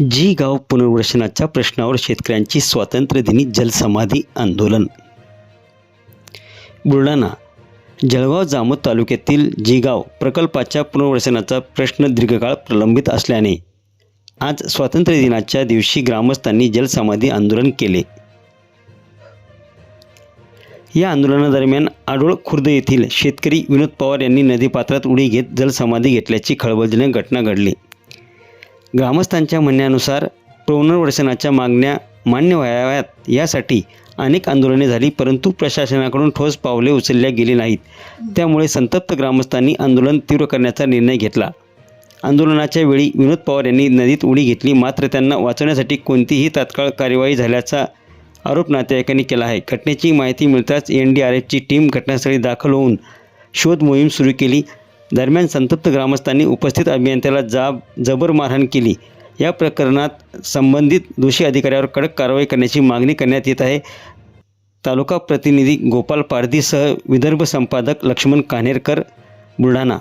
जी गाव पुनर्वसनाच्या प्रश्नावर शेतकऱ्यांची स्वातंत्र्यदिनी जलसमाधी आंदोलन. बुलढाणा जळगाव जामोद तालुक्यातील जिगाव प्रकल्पाच्या पुनर्वसनाचा प्रश्न दीर्घकाळ प्रलंबित असल्याने आज स्वातंत्र्य दिनाच्या दिवशी ग्रामस्थांनी जलसमाधी आंदोलन केले. या आंदोलनादरम्यान आडोळ खुर्द येथील शेतकरी विनोद पवार यांनी नदीपात्रात उडी घेत जलसमाधी घेतल्याची खळबळजनक घटना घडली. ग्रामस्थांच्या म्हणण्यानुसार पुनर्वसनाच्या मागण्या मान्य व्हाव्यात. यासाठी अनेक आंदोलने झाली परंतु प्रशासनाकडून ठोस पावले उचलल्या गेली नाहीत. त्यामुळे संतप्त ग्रामस्थांनी आंदोलन तीव्र करण्याचा निर्णय घेतला. आंदोलनाच्या वेळी विनोद पवार यांनी नदीत उडी घेतली. मात्र त्यांना वाचवण्यासाठी कोणतीही तात्काळ कार्यवाही झाल्याचा आरोप नातेवाईकांनी केला आहे. घटनेची माहिती मिळताच एन डी आर एफची टीम घटनास्थळी दाखल होऊन शोध मोहीम सुरू केली. दरम्यान संतप्त ग्रामस्थांनी उपस्थित अभियंत्याला जाब जबर मारहाण केली. या प्रकरणात संबंधित दोषी अधिकाऱ्यावर कडक कारवाई करण्याची मागणी करण्यात येत आहे. तालुका प्रतिनिधी गोपाल पारधीसह विदर्भ संपादक लक्ष्मण कान्हेरकर बुलढाणा.